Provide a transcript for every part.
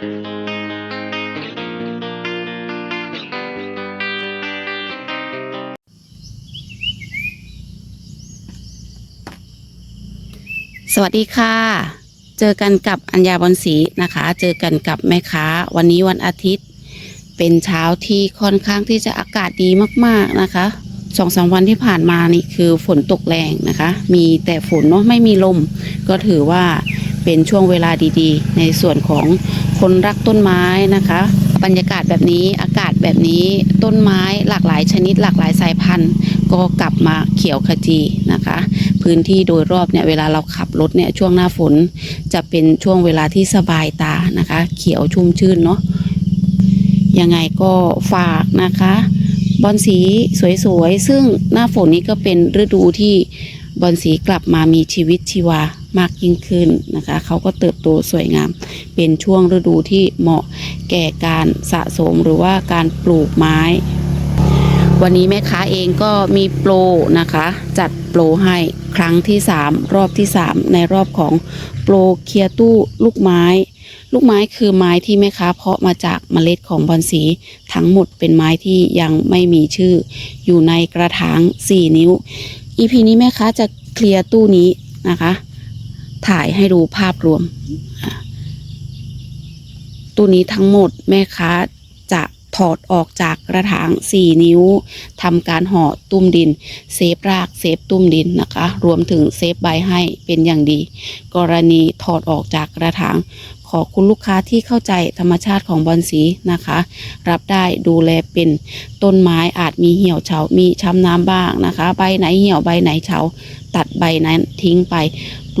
สวัสดีค่ะ เจอกันกับอัญญาบอนศรีนะคะ เจอกันกับแม่ค้า วันนี้วันอาทิตย์ เป็นเช้าที่ค่อนข้างที่จะอากาศดีมากๆนะคะสองสามวันที่ผ่านมานี่คือฝนตกแรงนะคะ มีแต่ฝนเนาะไม่มีลม ก็ถือว่าเป็นช่วงเวลาดีๆ ในส่วนของ คนรักต้นไม้นะคะ บรรยากาศแบบนี้อากาศแบบนี้ต้นไม้หลากหลายชนิด หลากหลายสายพันธุ์ ก็กลับมาเขียวขจีนะคะ พื้นที่โดยรอบเนี่ยเวลาเราขับรถเนี่ยช่วงหน้าฝนจะเป็นช่วงเวลาที่สบายตานะคะ เขียวชุ่มชื่นเนาะยังไงก็ฝากนะคะบอลสีสวยๆ ซึ่งหน้าฝนนี้ก็เป็นฤดูที่บอลสีกลับมามีชีวิตชีวา มากยิ่งขึ้นนะคะ เขาก็เติบโตสวยงาม เป็นช่วงฤดูที่เหมาะแก่การสะสมหรือว่าการปลูกไม้ วันนี้แม่ค้าเองก็มีโปรนะคะ จัดโปรให้ครั้งที่ 3 รอบที่ 3 ในรอบของโปรเคลียตู้ลูกไม้ลูกไม้คือไม้ที่แม่ค้าเพาะมาจากเมล็ดของบอนสี ทั้งหมดเป็นไม้ที่ยังไม่มีชื่อ อยู่ในกระถาง 4 นิ้ว EP นี้แม่ค้าจะเคลียร์ตู้นี้นะคะ ถ่ายให้ดูภาพรวมตู้นี้ทั้งหมดแม่ค้าจะถอดออกจากกระถาง 4 นิ้วทำการห่อตุ้มดิน เซฟรากเซฟตุ้มดินนะคะ รวมถึงเซฟใบให้เป็นอย่างดี กรณีถอดออกจากกระถาง ขอคุณลูกค้าที่เข้าใจธรรมชาติของบอนสีนะคะ รับได้ดูแลเป็นต้นไม้อาจมีเหี่ยวเฉา มีช้ำน้ำบ้างนะคะ ใบไหนเหี่ยวใบไหนเฉาตัดใบนั้นทิ้งไป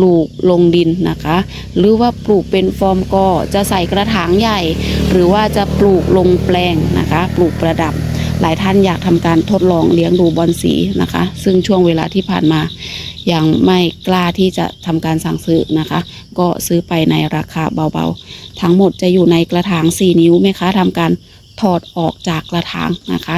ลูกลงดินนะคะ หรือว่าปลูกเป็นฟอร์มกอจะใส่กระถางใหญ่ หรือว่าจะปลูกลงแปลงนะคะ ปลูกประดับ หลายท่านอยากทำการทดลองเลี้ยงดูบอนสีนะคะ ซึ่งช่วงเวลาที่ผ่านมายังไม่กล้าที่จะทำการสั่งซื้อนะคะ ก็ซื้อไปในราคาเบาๆ ทั้งหมดจะอยู่ในกระถาง 4 นิ้วแม่ค้าทำการถอดออกจากกระถางนะคะ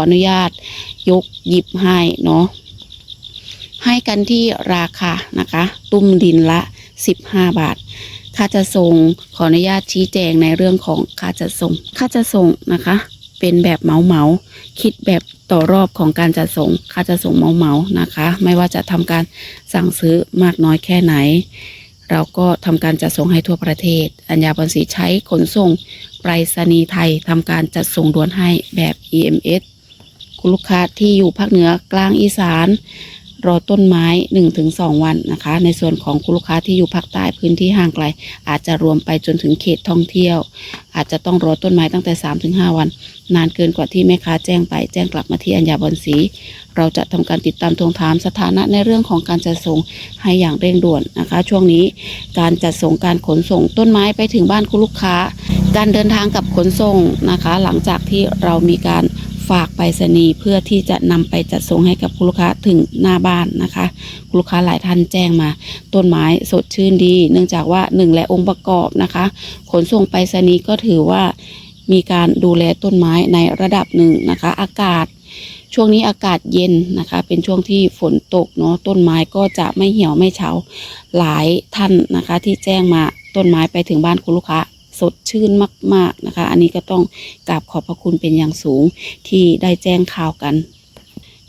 ออนุญาตยกหยิบให้เนาะให้กันที่ราคานะคะ ตุ้มดินละ 15 บาท ค่าจะส่งขออนุญาตชี้แจงในเรื่องของค่าจะส่ง ค่าจะส่งนะคะ เป็นแบบเหมาเหมาคิดแบบต่อรอบของการจัดส่ง ค่าจะส่งเหมาเหมานะคะ ไม่ว่าจะทำการสั่งซื้อมากน้อยแค่ไหน เราก็ทำการจัดส่งให้ทั่วประเทศ อัญญาบอนสีใช้ขนส่งไปรษณีย์ไทยทำการจัดส่งด่วนให้แบบ EMS คุณลูกค้าที่อยู่ภาคเหนือกลางอีสาน รอต้นไม้ 1-2 วันนะคะ ในส่วนของคุณลูกค้าที่อยู่ภาคใต้พื้นที่ห่างไกล อาจจะรวมไปจนถึงเขตท่องเที่ยว อาจจะต้องรอต้นไม้ตั้งแต่ 3-5 วัน นานเกินกว่าที่แม่ค้าแจ้งไป แจ้งกลับมาที่อัญญาบอนสีเราจะทำการติดตามทวงถามสถานะในเรื่องของการจัดส่งให้อย่างเร่งด่วนนะคะ ช่วงนี้การจัดส่งการขนส่งต้นไม้ไปถึงบ้านคุณลูกค้า การเดินทางกับขนส่งนะคะ หลังจากที่เรามีการ ฝากไปรษณีย์เพื่อที่จะนำไปจัดส่งให้กับคุณลูกค้าถึงหน้าบ้านนะคะคุณลูกค้าหลายท่านแจ้งมา ต้นไม้สดชื่นดี เนื่องจากว่าหนึ่งและองค์ประกอบนะคะ ขนส่งไปรษณีย์ก็ถือว่ามีการดูแลต้นไม้ในระดับหนึ่งนะคะ อากาศช่วงนี้อากาศเย็นนะคะ เป็นช่วงที่ฝนตกเนาะต้นไม้ก็จะไม่เหี่ยวไม่เฉาหลายท่านนะคะ ที่แจ้งมาต้นไม้ไปถึงบ้านคุณลูกค้า สดชื่นมาก ๆนะคะ อันนี้ก็ต้องกราบขอบพระคุณเป็นอย่างสูงที่ได้แจ้งข่าวกัน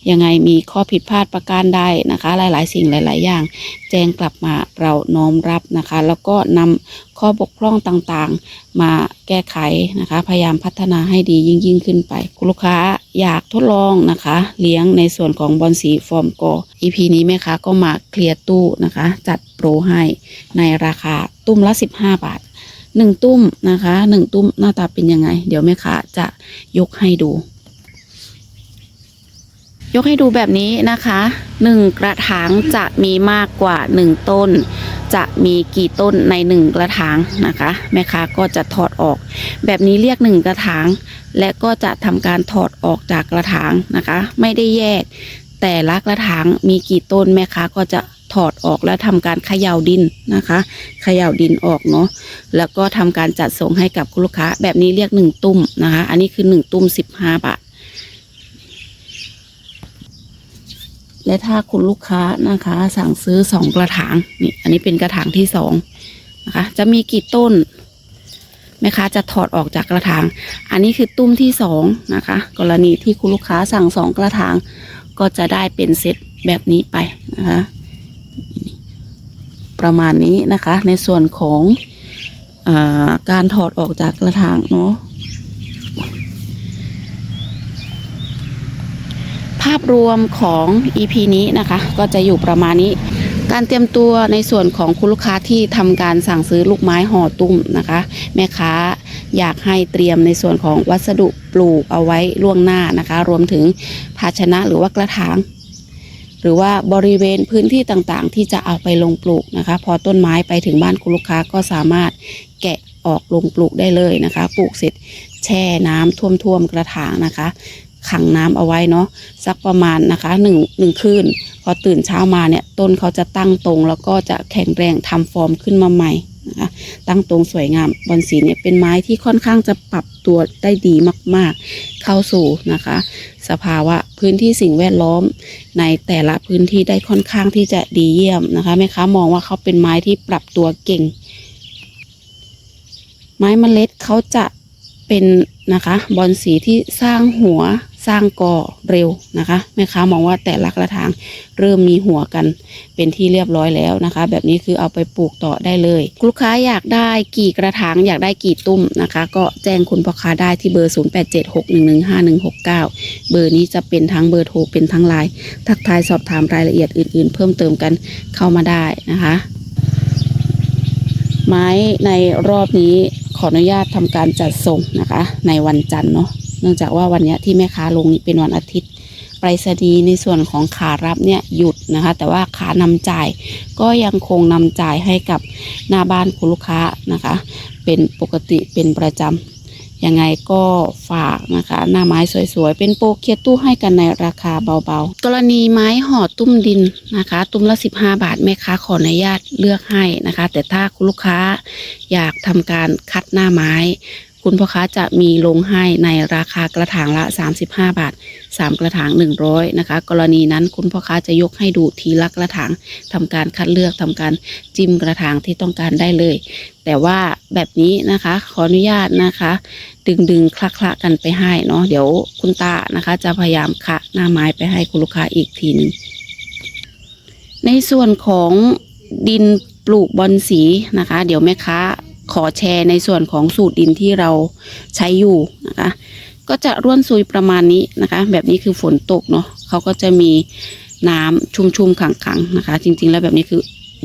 ยังไงมีข้อผิดพลาดประการใดนะคะ หลาย ๆ สิ่งหลาย ๆ อย่าง แจ้งกลับมาเราน้อมรับนะคะ แล้วก็นำข้อบกพร่องต่าง ๆ มาแก้ไขนะคะ พยายามพัฒนาให้ดียิ่งยิ่งๆขึ้นไป คุณลูกค้าอยากทดลองนะคะ เลี้ยงในส่วนของบอลสีฟอร์มโก EP นี้แม่ค้าก็มาเคลียร์ตู้นะคะ จัดโปรให้ในราคาตุ้มละ 15 บาท หนึ่งตุ้มนะคะหนึ่งตุ้มหน้าตาเป็นยังไง เดี๋ยวแม่ค้าจะยกให้ดู ยกให้ดูแบบนี้นะคะหนึ่งกระถางจะมีมากกว่าหนึ่งต้น จะมีกี่ต้นในหนึ่งกระถางนะคะ แม่ค้าก็จะถอดออก แบบนี้เรียกหนึ่งกระถาง และก็จะทำการถอดออกจากกระถางนะคะ ไม่ได้แยก แต่ละกระถางมีกี่ต้นแม่ค้าก็จะ ถอดออกแล้วทำการเขย่าดินนะคะเขย่าดินออกเนาะแล้วก็ทำการจัดส่งให้กับคุณลูกค้า แบบนี้เรียกหนึ่งตุ้มนะคะ อันนี้คือหนึ่งตุ้มสิบห้าบาทและถ้าคุณลูกค้านะคะ สั่งซื้อสองกระถางนี่อันนี้เป็นกระถางที่สองนะคะจะมีกี่ต้นแม่ค้าจะถอดออกจากกระถาง อันนี้คือตุ้มที่สองนะคะ กรณีที่คุณลูกค้าสั่งสองกระถาง ก็จะได้เป็นเซตแบบนี้ไปนะคะ ประมาณนี้นะคะ ในส่วนของอาการถอดออกจากกระถางเนาะภาพรวมของ EP นี้นะคะ ก็จะอยู่ประมาณนี้ การเตรียมตัวในส่วนของคุณลูกค้าที่ทำการสั่งซื้อลูกไม้ห่อตุ้มนะคะ แม่ค้าอยากให้เตรียมในส่วนของวัสดุปลูกเอาไว้ล่วงหน้านะคะ รวมถึงภาชนะหรือว่ากระถาง หรือว่าบริเวณพื้นที่ต่างๆ ที่จะเอาไปลงปลูกนะคะ พอต้นไม้ไปถึงบ้านคุณลูกค้าก็สามารถแกะออกลงปลูกได้เลยนะคะ ปลูกเสร็จแช่น้ำท่วมๆกระถางนะคะ ขังน้ำเอาไว้เนาะสักประมาณนะคะหนึ่งหนึ่งคืน พอตื่นเช้ามาเนี่ยต้นเขาจะตั้งตรง แล้วก็จะแข็งแรงทำฟอร์มขึ้นมาใหม่ นะคะตั้งตรงสวยงามบอนสีเนี่ยเป็นไม้ที่ค่อนข้างจะปรับตัวได้ดีมากๆ เข้าสู่นะคะ สภาวะพื้นที่สิ่งแวดล้อมในแต่ละพื้นที่ได้ค่อนข้างที่จะดีเยี่ยมนะคะแม่ค้ามองว่าเขาเป็นไม้ที่ปรับตัวเก่ง ไม้เมล็ดเขาจะเป็นนะคะบอนสีที่สร้างหัว สร้างกอเร็วนะคะแม่ค้ามองว่าแต่ละกระถางเริ่มมีหัวกันเป็นที่เรียบร้อยแล้วนะคะ แบบนี้คือเอาไปปลูกต่อได้เลย ลูกค้าอยากได้กี่กระถางอยากได้กี่ตุ้มนะคะ ก็แจ้งคุณพ่อค้าได้ที่เบอร์ 0876115169 เบอร์นี้จะเป็นทั้งเบอร์โทรเป็นทั้งไลน์ทักทายสอบถามรายละเอียดอื่นๆ เพิ่มเติมกันเข้ามาได้นะคะ ไม้ในรอบนี้ขออนุญาตทำการจัดส่งนะคะ ในวันจันทร์เนาะ เนื่องจากว่าวันนี้ที่แม่ค้าลงนี่เป็นวันอาทิตย์ไปรษณีย์ในส่วนของขารับเนี่ยหยุดนะคะ แต่ว่าขานำจ่ายก็ยังคงนำจ่ายให้กับหน้าบ้านคุณลูกค้านะคะ เป็นปกติเป็นประจำยังไงก็ฝากนะคะ หน้าไม้สวยๆ เป็นโปรเคียตู้ให้กันในราคาเบาๆ กรณีไม้ห่อตุ้มดินนะคะ ตุ้มละ 15 บาทแม่ค้าขออนุญาตเลือกให้นะคะ แต่ถ้าคุณลูกค้าอยากทำการคัดหน้าไม้ คุณพ่อค้าจะมีลงให้ในราคากระถางละ 35 บาท 3 กระถาง 100 นะคะ กรณีนั้นคุณพ่อค้าจะยกให้ดูทีละกระถางทำการคัดเลือกทำการจิ้มกระถางที่ต้องการได้เลย แต่ว่าแบบนี้นะคะขออนุญาตนะคะ ดึงดึงๆคละคละๆกันไปให้เนาะเดี๋ยวคุณตานะคะ จะพยายามคะหน้าไม้ไปให้คุณลูกค้าอีกทีหนึงในส่วนของดินปลูกบอนสีนะคะ เดี๋ยวแม่ค้า ขอแชร์ในส่วนของสูตรดินที่เราใช้อยู่นะคะ ก็จะร่วนซุยประมาณนี้นะคะ แบบนี้คือฝนตกเนาะเขาก็จะมีน้ำชุ่มๆขังๆนะคะ จริงๆ แล้วแบบนี้คือ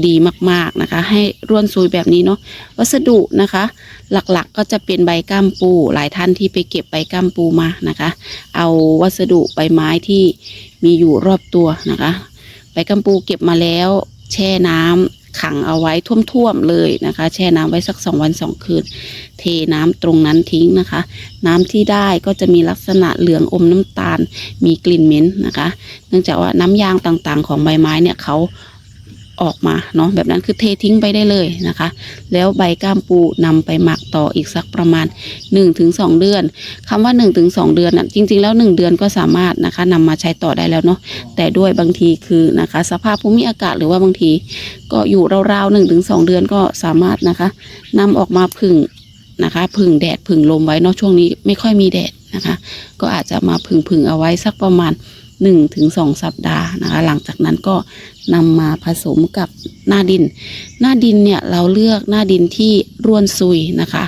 ดีมากๆนะคะ ให้ร่วนซุยแบบนี้เนาะวัสดุนะคะ หลักๆก็จะเป็นใบก้ามปู หลายท่านที่ไปเก็บใบก้ามปูมานะคะ เอาวัสดุใบไม้ที่มีอยู่รอบตัวนะคะ ใบกัมปูเก็บมาแล้ว แช่น้ำ ขังเอาไว้ท่วมๆเลยนะคะ แช่น้ำไว้สักสองวันสองคืน เทน้ำตรงนั้นทิ้งนะคะ น้ำที่ได้ก็จะมีลักษณะเหลืองอมน้ำตาล มีกลิ่นเหม็นนะคะ เนื่องจากว่าน้ำยางต่างๆ ของใบไม้เนี่ยเขา ออกมาเนาะแบบนั้นคือเททิ้งไปได้เลยนะคะ แล้วใบก้ามปูนำไปหมักต่ออีกสักประมาณ 1-2 เดือนคำว่า 1-2 เดือนน่ะจริง ๆ แล้ว 1 เดือนก็สามารถนะคะนำมาใช้ต่อได้แล้วเนาะแต่ด้วยบางทีคือนะคะ สภาพภูมิอากาศหรือว่าบางที ก็อยู่ราวๆหนึ่งถึงสองเดือนก็สามารถนะคะนำออกมาผึ่งนะคะผึ่งแดดผึ่งลมไว้เนาะช่วงนี้ไม่ค่อยมีแดดนะคะ ก็อาจจะมาผึ่งผึ่งเอาไว้สักประมาณ 1นถึงสสัปดาห์นะคะหลังจากนั้นก็นำมาผสมกับหน้าดิน หน้าดินเนี่ยเราเลือกหน้าดินที่ร่วนซุยนะคะ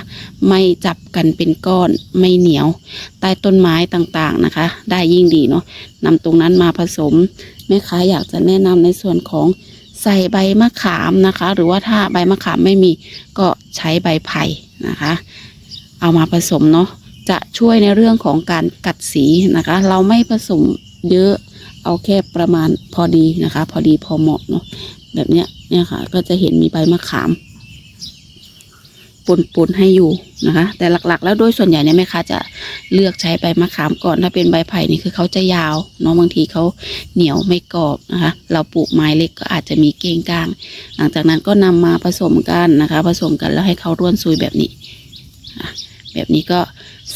ไม่จับกันเป็นก้อนไม่เหนียว ใต้ต้นไม้ต่างๆนะคะ ได้ยิ่งดีเนาะนำตรงนั้นมาผสมแม่ค้าอยากจะแนะนำในส่วนของใส่ใบมะขามนะคะ หรือว่าถ้าใบมะขามไม่มีก็ใช้ใบไผ่นะคะ เอามาผสมเนาะจะช่วยในเรื่องของการกัดสีนะคะ เราไม่ผสม เยอะ เอาแค่ประมาณพอดีนะคะ พอดีพอเหมาะเนาะแบบเนี้ยเนี่ยค่ะ ก็จะเห็นมีใบมะขามปนๆให้อยู่นะคะ แต่หลักๆ แล้วโดยส่วนใหญ่เนี่ยแม่ค้าจะเลือกใช้ใบมะขามก่อนถ้าเป็นใบไผ่นี่คือเขาจะยาวเนาะบางทีเขาเหนียวไม่กรอบนะคะ เราปลูกไม้เล็กก็อาจจะมีเก้งก้าง หลังจากนั้นก็นำมาผสมกันนะคะ ผสมกันแล้วให้เขาร่วนซุยแบบนี้แบบนี้ก็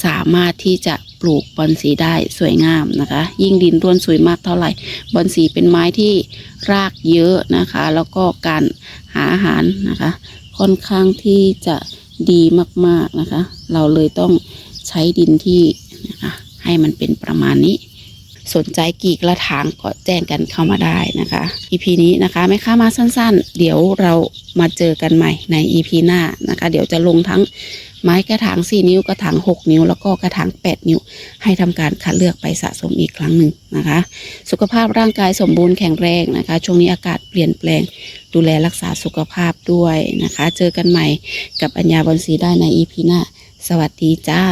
สามารถที่จะ ปลูกบอนสีได้สวยงามนะคะ ยิ่งดินร่วนซุยมากเท่าไหร่บอนสีเป็นไม้ที่รากเยอะนะคะ แล้วก็การหาอาหารนะคะ ค่อนข้างที่จะดีมากๆนะคะ เราเลยต้องใช้ดินที่นะคะให้มันเป็นประมาณนี้ สนใจกี่กระถางก็แจ้งกันเข้ามาได้นะคะ EP นี้นะคะไม่ค่ามาสั้นๆ เดี๋ยวเรามาเจอกันใหม่ใน EP หน้านะคะ เดี๋ยวจะลงทั้ง ไม้กระถาง 4 นิ้ว กระถาง 6 นิ้ว แล้วก็กระถาง 8 นิ้ว ให้ทำการคัดเลือกไปสะสมอีกครั้งหนึ่งนะคะ สุขภาพร่างกายสมบูรณ์แข็งแรงนะคะ ช่วงนี้อากาศเปลี่ยนแปลง ดูแลรักษาสุขภาพด้วยนะคะ เจอกันใหม่กับอัญญาบอลสีได้ในอีพีหน้า สวัสดีจ้า